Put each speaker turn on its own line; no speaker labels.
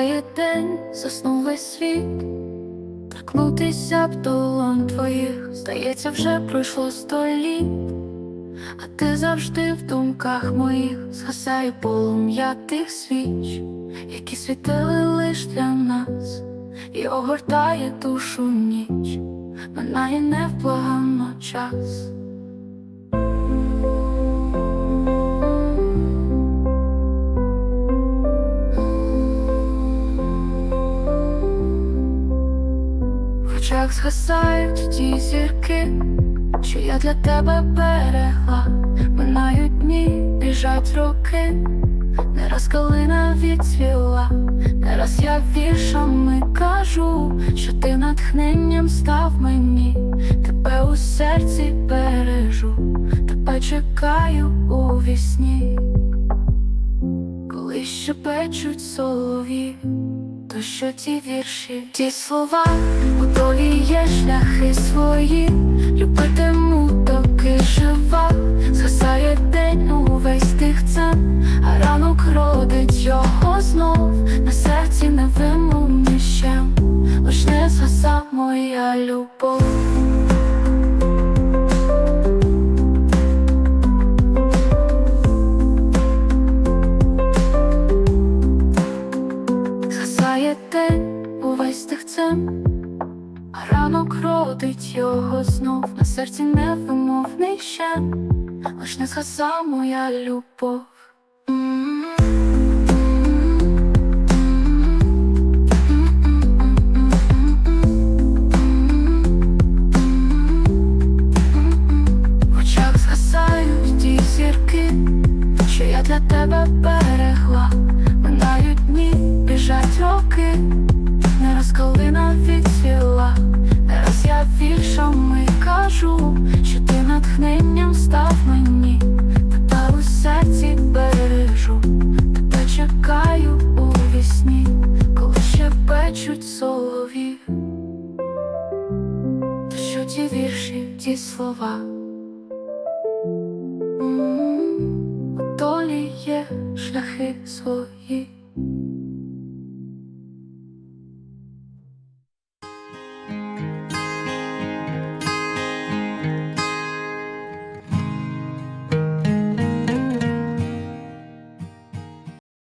Згасає день, заснув весь світ, торкнутися б долонь твоїх, здається, вже пройшло сто літ, а ти завжди в думках моїх згасає полум'я тих свіч, які світили лиш для нас, і огортає душу ніч, минає невблаганно час. Очах згасають ті зірки, що я для тебе берегла, минають дні, біжать роки, не раз калина відцвіла, не раз я віршами кажу, що ти натхненням став мені, тебе у серці бережу, тебе чекаю у вісні, коли ще печуть солов'ї. То що ті вірші, ті слова, свої, любитиму, доки жива, згасає день увесь тихцем, а ранок родить його знов, на серці невимовний щем, лиш не згаса моя любов. Згасає день увесь тихцем, а ранок родить його знов. На серці невимовний ще, лиш не згаса моя любов. В очах згасають ті зірки, що я для тебе берегла, минають дні, біжать роки, ті слова. У долі є шахи свої.